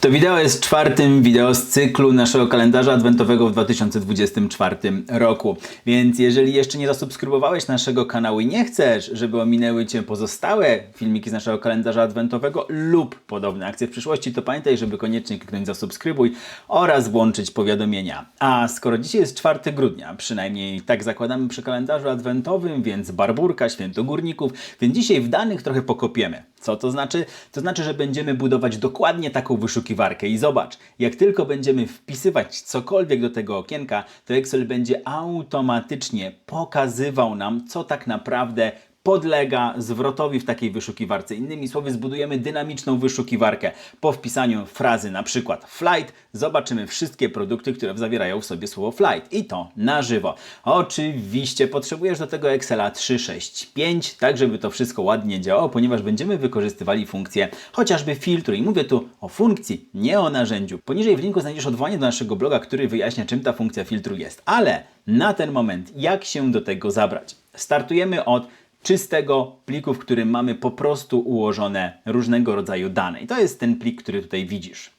To wideo jest czwartym wideo z cyklu naszego kalendarza adwentowego w 2024 roku. Więc jeżeli jeszcze nie zasubskrybowałeś naszego kanału i nie chcesz, żeby ominęły Cię pozostałe filmiki z naszego kalendarza adwentowego lub podobne akcje w przyszłości, to pamiętaj, żeby koniecznie kliknąć zasubskrybuj oraz włączyć powiadomienia. A skoro dzisiaj jest 4 grudnia, przynajmniej tak zakładamy przy kalendarzu adwentowym, więc barburka, święto górników, więc dzisiaj w danych trochę pokopiemy. Co to znaczy? To znaczy, że będziemy budować dokładnie taką wyszukiwarkę i zobacz, jak tylko będziemy wpisywać cokolwiek do tego okienka, to Excel będzie automatycznie pokazywał nam, co tak naprawdę podlega zwrotowi w takiej wyszukiwarce. Innymi słowy, zbudujemy dynamiczną wyszukiwarkę. Po wpisaniu frazy na przykład flight zobaczymy wszystkie produkty, które zawierają w sobie słowo flight i to na żywo. Oczywiście potrzebujesz do tego Excela 365, tak żeby to wszystko ładnie działało, ponieważ będziemy wykorzystywali funkcję chociażby filtru i mówię tu o funkcji, nie o narzędziu. Poniżej w linku znajdziesz odwołanie do naszego bloga, który wyjaśnia czym ta funkcja filtru jest. Ale na ten moment jak się do tego zabrać? Startujemy od czystego pliku, w którym mamy po prostu ułożone różnego rodzaju dane. I to jest ten plik, który tutaj widzisz.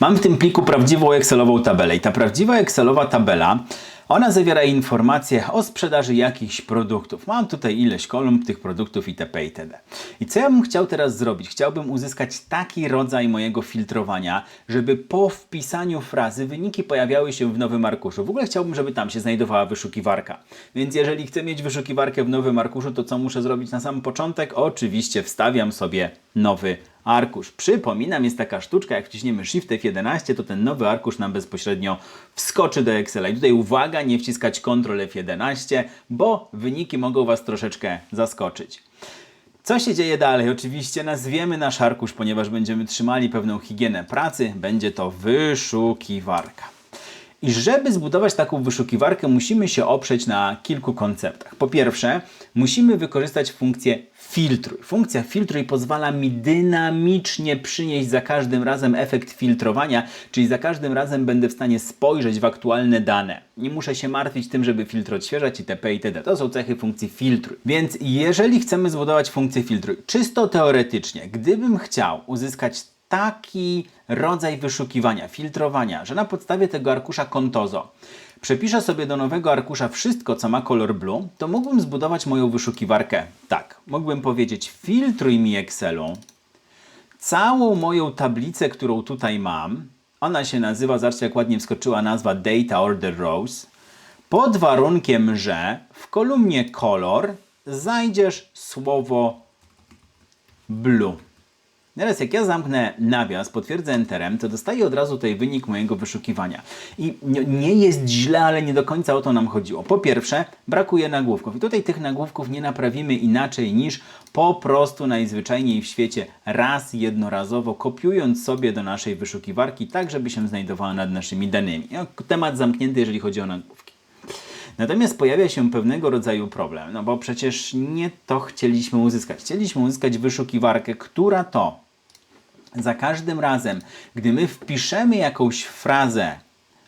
Mam w tym pliku prawdziwą Excelową tabelę i ta prawdziwa Excelowa tabela ona zawiera informacje o sprzedaży jakichś produktów. Mam tutaj ileś kolumn tych produktów itp. itd. I co ja bym chciał teraz zrobić? Chciałbym uzyskać taki rodzaj mojego filtrowania, żeby po wpisaniu frazy wyniki pojawiały się w nowym arkuszu. W ogóle chciałbym, żeby tam się znajdowała wyszukiwarka. Więc jeżeli chcę mieć wyszukiwarkę w nowym arkuszu, to co muszę zrobić na sam początek? Oczywiście wstawiam sobie nowy arkusz. Przypominam, jest taka sztuczka, jak wciśniemy Shift F11, to ten nowy arkusz nam bezpośrednio wskoczy do Excela. I tutaj uwaga, nie wciskać Ctrl F11, bo wyniki mogą Was troszeczkę zaskoczyć. Co się dzieje dalej? Oczywiście nazwiemy nasz arkusz, ponieważ będziemy trzymali pewną higienę pracy. Będzie to wyszukiwarka. I żeby zbudować taką wyszukiwarkę, musimy się oprzeć na kilku konceptach. Po pierwsze, musimy wykorzystać funkcję filtruj. Funkcja filtruj pozwala mi dynamicznie przynieść za każdym razem efekt filtrowania, czyli za każdym razem będę w stanie spojrzeć w aktualne dane. Nie muszę się martwić tym, żeby filtr odświeżać itp. itd. To są cechy funkcji filtruj. Więc jeżeli chcemy zbudować funkcję filtruj, czysto teoretycznie, gdybym chciał uzyskać taki rodzaj wyszukiwania, filtrowania, że na podstawie tego arkusza Contoso przepiszę sobie do nowego arkusza wszystko, co ma kolor blue, to mógłbym zbudować moją wyszukiwarkę tak. Mógłbym powiedzieć filtruj mi Excelu całą moją tablicę, którą tutaj mam. Ona się nazywa, zobaczcie jak ładnie wskoczyła nazwa Data Order Rows. Pod warunkiem, że w kolumnie kolor znajdziesz słowo blue. Teraz jak ja zamknę nawias, potwierdzę Enterem, to dostaję od razu tutaj wynik mojego wyszukiwania. I nie- jest źle, ale nie do końca o to nam chodziło. Po pierwsze, brakuje nagłówków. I tutaj tych nagłówków nie naprawimy inaczej niż po prostu najzwyczajniej w świecie raz jednorazowo kopiując sobie do naszej wyszukiwarki, tak żeby się znajdowała nad naszymi danymi. Temat zamknięty, jeżeli chodzi o nagłówki. Natomiast pojawia się pewnego rodzaju problem, no bo przecież nie to chcieliśmy uzyskać. Chcieliśmy uzyskać wyszukiwarkę, która to za każdym razem, gdy my wpiszemy jakąś frazę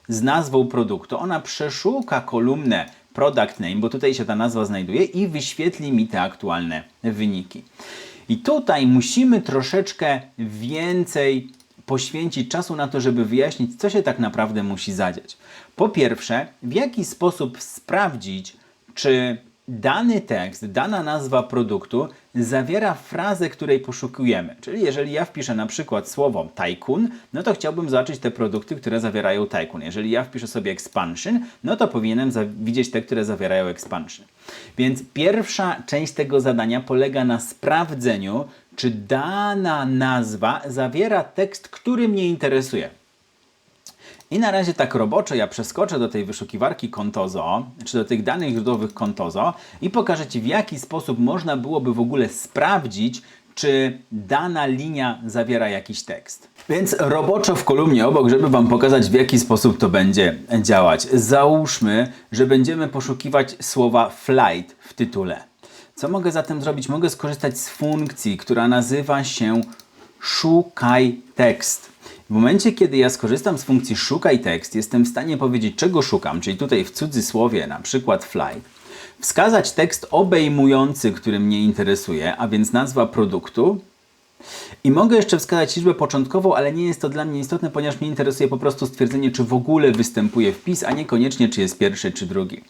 z nazwą produktu, ona przeszuka kolumnę product name, bo tutaj się ta nazwa znajduje i wyświetli mi te aktualne wyniki. I tutaj musimy troszeczkę więcej poświęcić czasu na to, żeby wyjaśnić, co się tak naprawdę musi zadziać. Po pierwsze, w jaki sposób sprawdzić, czy dany tekst, dana nazwa produktu zawiera frazę, której poszukujemy. Czyli jeżeli ja wpiszę na przykład słowo tycoon, no to chciałbym zobaczyć te produkty, które zawierają tycoon. Jeżeli ja wpiszę sobie expansion, no to powinienem widzieć te, które zawierają expansion. Więc pierwsza część tego zadania polega na sprawdzeniu, czy dana nazwa zawiera tekst, który mnie interesuje. I na razie tak roboczo ja przeskoczę do tej wyszukiwarki Contoso, czy do tych danych źródłowych Contoso i pokażę Ci w jaki sposób można byłoby w ogóle sprawdzić, czy dana linia zawiera jakiś tekst. Więc roboczo w kolumnie obok, żeby Wam pokazać w jaki sposób to będzie działać. Załóżmy, że będziemy poszukiwać słowa flight w tytule. Co mogę zatem zrobić? Mogę skorzystać z funkcji, która nazywa się szukaj tekst. W momencie, kiedy ja skorzystam z funkcji szukaj tekst, jestem w stanie powiedzieć, czego szukam, czyli tutaj w cudzysłowie, na przykład flight, wskazać tekst obejmujący, który mnie interesuje, a więc nazwa produktu, I mogę jeszcze wskazać liczbę początkową, ale nie jest to dla mnie istotne, ponieważ mnie interesuje po prostu stwierdzenie, czy w ogóle występuje wpis, a niekoniecznie, czy jest pierwszy, czy drugi.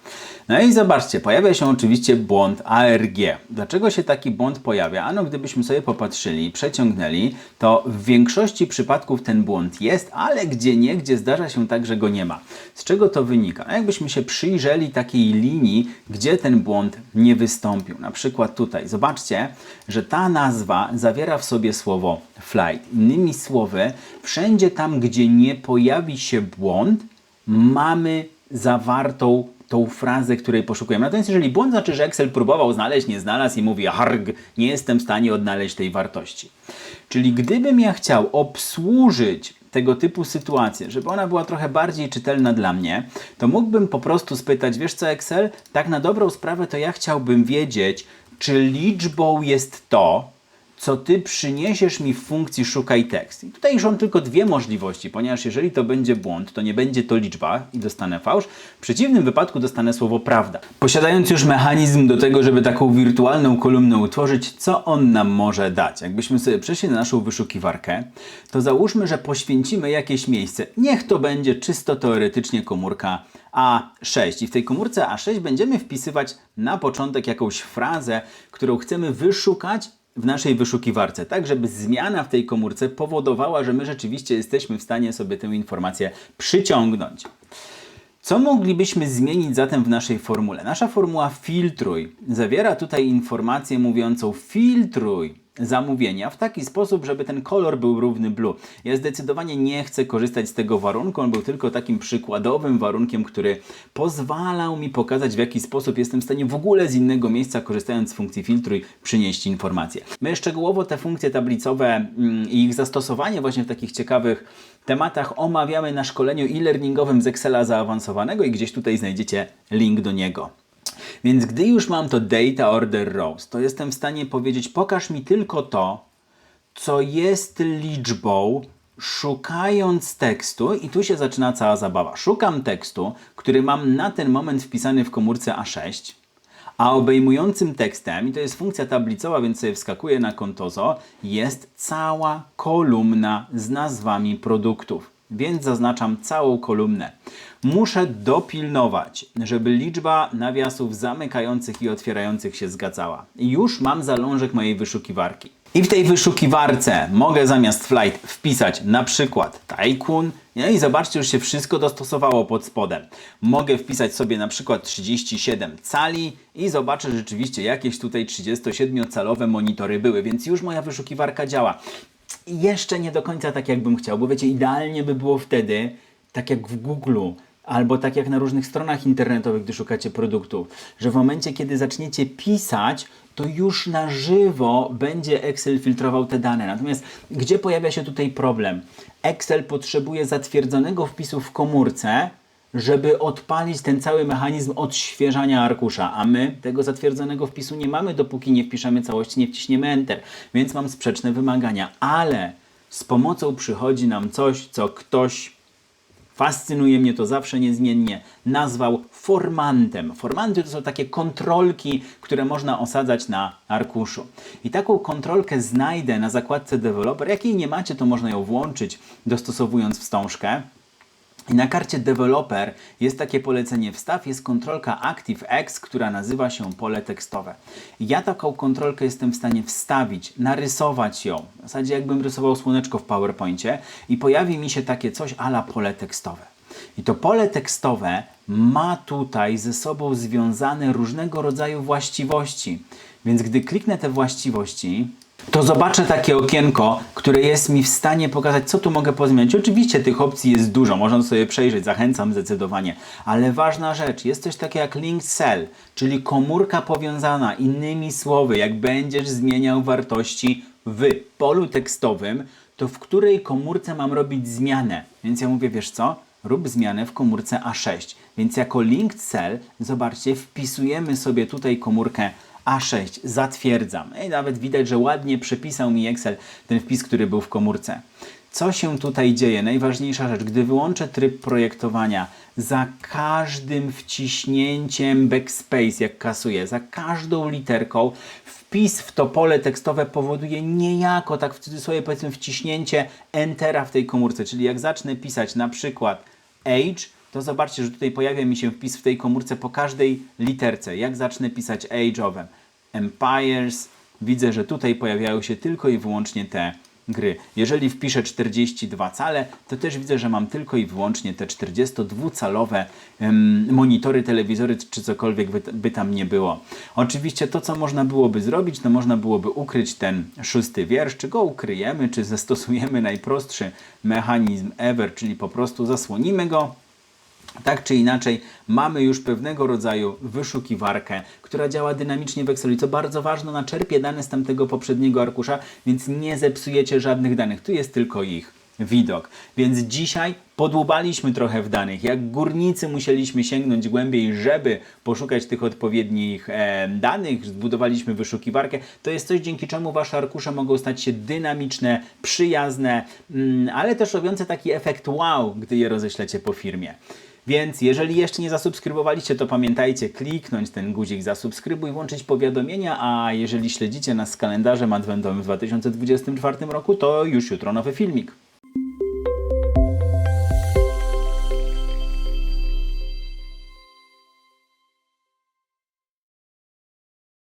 No i zobaczcie, pojawia się oczywiście błąd ARG. Dlaczego się taki błąd pojawia? Ano, gdybyśmy sobie popatrzyli, przeciągnęli, to w większości przypadków ten błąd jest, ale gdzie nie, gdzie zdarza się tak, że go nie ma. Z czego to wynika? No jakbyśmy się przyjrzeli takiej linii, gdzie ten błąd nie wystąpił. Na przykład tutaj. Zobaczcie, że ta nazwa zawiera w sobie słowo flight. Innymi słowy, wszędzie tam, gdzie nie pojawi się błąd, mamy zawartą tą frazę, której poszukujemy. Natomiast jeżeli błąd znaczy, że Excel próbował znaleźć, nie znalazł i mówi harg, nie jestem w stanie odnaleźć tej wartości. Czyli gdybym ja chciał obsłużyć tego typu sytuację, żeby ona była trochę bardziej czytelna dla mnie, to mógłbym po prostu spytać, wiesz co Excel, tak na dobrą sprawę to ja chciałbym wiedzieć, czy liczbą jest to, co ty przyniesiesz mi w funkcji szukaj tekst. I tutaj są tylko dwie możliwości, ponieważ jeżeli to będzie błąd, to nie będzie to liczba i dostanę fałsz. W przeciwnym wypadku dostanę słowo prawda. Posiadając już mechanizm do tego, żeby taką wirtualną kolumnę utworzyć, co on nam może dać? Jakbyśmy sobie przeszli na naszą wyszukiwarkę, to załóżmy, że poświęcimy jakieś miejsce. Niech to będzie czysto teoretycznie komórka A6 i w tej komórce A6 będziemy wpisywać na początek jakąś frazę, którą chcemy wyszukać w naszej wyszukiwarce, tak żeby zmiana w tej komórce powodowała, że my rzeczywiście jesteśmy w stanie sobie tę informację przyciągnąć. Co moglibyśmy zmienić zatem w naszej formule? Nasza formuła filtruj zawiera tutaj informację mówiącą filtruj zamówienia w taki sposób, żeby ten kolor był równy blue. Ja zdecydowanie nie chcę korzystać z tego warunku, on był tylko takim przykładowym warunkiem, który pozwalał mi pokazać w jaki sposób jestem w stanie w ogóle z innego miejsca, korzystając z funkcji filtruj, przynieść informacje. My szczegółowo te funkcje tablicowe mm, i ich zastosowanie właśnie w takich ciekawych tematach omawiamy na szkoleniu e-learningowym z Excela zaawansowanego i gdzieś tutaj znajdziecie link do niego. Więc gdy już mam to data order rows, to jestem w stanie powiedzieć, pokaż mi tylko to, co jest liczbą, szukając tekstu, i tu się zaczyna cała zabawa. Szukam tekstu, który mam na ten moment wpisany w komórce A6, a obejmującym tekstem, i to jest funkcja tablicowa, więc sobie wskakuję na kontozo, jest cała kolumna z nazwami produktów. Więc zaznaczam całą kolumnę. Muszę dopilnować, żeby liczba nawiasów zamykających i otwierających się zgadzała. Już mam zalążek mojej wyszukiwarki. I w tej wyszukiwarce mogę zamiast flight wpisać na przykład Tycoon. No i zobaczcie, już się wszystko dostosowało pod spodem. Mogę wpisać sobie na przykład 37 cali i zobaczę rzeczywiście jakieś tutaj 37-calowe monitory były, więc już moja wyszukiwarka działa. Jeszcze nie do końca tak, jakbym chciał, bo wiecie, idealnie by było wtedy, tak jak w Google, albo tak jak na różnych stronach internetowych, gdy szukacie produktów, że w momencie, kiedy zaczniecie pisać, to już na żywo będzie Excel filtrował te dane. Natomiast gdzie pojawia się tutaj problem? Excel potrzebuje zatwierdzonego wpisu w komórce, żeby odpalić ten cały mechanizm odświeżania arkusza, a my tego zatwierdzonego wpisu nie mamy, dopóki nie wpiszemy całości, nie wciśniemy Enter. Więc mam sprzeczne wymagania, ale z pomocą przychodzi nam coś, co ktoś fascynuje mnie to zawsze niezmiennie, nazwał formantem. Formanty to są takie kontrolki, które można osadzać na arkuszu. I taką kontrolkę znajdę na zakładce developer. Jak jej nie macie, to można ją włączyć, dostosowując wstążkę. I na karcie developer jest takie polecenie wstaw, jest kontrolka ActiveX, która nazywa się pole tekstowe. Ja taką kontrolkę jestem w stanie wstawić, narysować ją, w zasadzie jakbym rysował słoneczko w PowerPoincie i pojawi mi się takie coś ala pole tekstowe. I to pole tekstowe ma tutaj ze sobą związane różnego rodzaju właściwości. Więc gdy kliknę te właściwości, to zobaczę takie okienko, które jest mi w stanie pokazać, co tu mogę pozmieniać. Oczywiście tych opcji jest dużo, można sobie przejrzeć, zachęcam zdecydowanie. Ale ważna rzecz, jest coś jak link cell, czyli komórka powiązana. Innymi słowy, jak będziesz zmieniał wartości w polu tekstowym, to w której komórce mam robić zmianę. Więc ja mówię, wiesz co? Rób zmianę w komórce A6. Więc jako link cell, zobaczcie, wpisujemy sobie tutaj komórkę a6, zatwierdzam. I nawet widać, że ładnie przepisał mi Excel ten wpis, który był w komórce. Co się tutaj dzieje? Najważniejsza rzecz, gdy wyłączę tryb projektowania, za każdym wciśnięciem backspace, jak kasuję, za każdą literką wpis w to pole tekstowe powoduje niejako, tak w cudzysłowie powiedzmy, wciśnięcie Entera w tej komórce. Czyli jak zacznę pisać na przykład age, to zobaczcie, że tutaj pojawia mi się wpis w tej komórce po każdej literce. Jak zacznę pisać age'owem, empires, widzę, że tutaj pojawiają się tylko i wyłącznie te gry. Jeżeli wpiszę 42 cale, to też widzę, że mam tylko i wyłącznie te 42-calowe em, monitory, telewizory czy cokolwiek by, by tam nie było. Oczywiście to, co można byłoby zrobić, to można byłoby ukryć ten szósty wiersz. Czy go ukryjemy, czy zastosujemy najprostszy mechanizm ever, czyli po prostu zasłonimy go, tak czy inaczej, mamy już pewnego rodzaju wyszukiwarkę, która działa dynamicznie w Excelu. I Co bardzo ważne, ona czerpie dane z tamtego poprzedniego arkusza, więc nie zepsujecie żadnych danych. Tu jest tylko ich widok. Więc dzisiaj podłubaliśmy trochę w danych. Jak górnicy musieliśmy sięgnąć głębiej, żeby poszukać tych odpowiednich e, danych, zbudowaliśmy wyszukiwarkę. To jest coś, dzięki czemu wasze arkusze mogą stać się dynamiczne, przyjazne, mm, ale też robiące taki efekt wow, gdy je roześlecie po firmie. Więc jeżeli jeszcze nie zasubskrybowaliście, to pamiętajcie kliknąć ten guzik zasubskrybuj, włączyć powiadomienia, a jeżeli śledzicie nas z kalendarzem adwentowym w 2024 roku, to już jutro nowy filmik.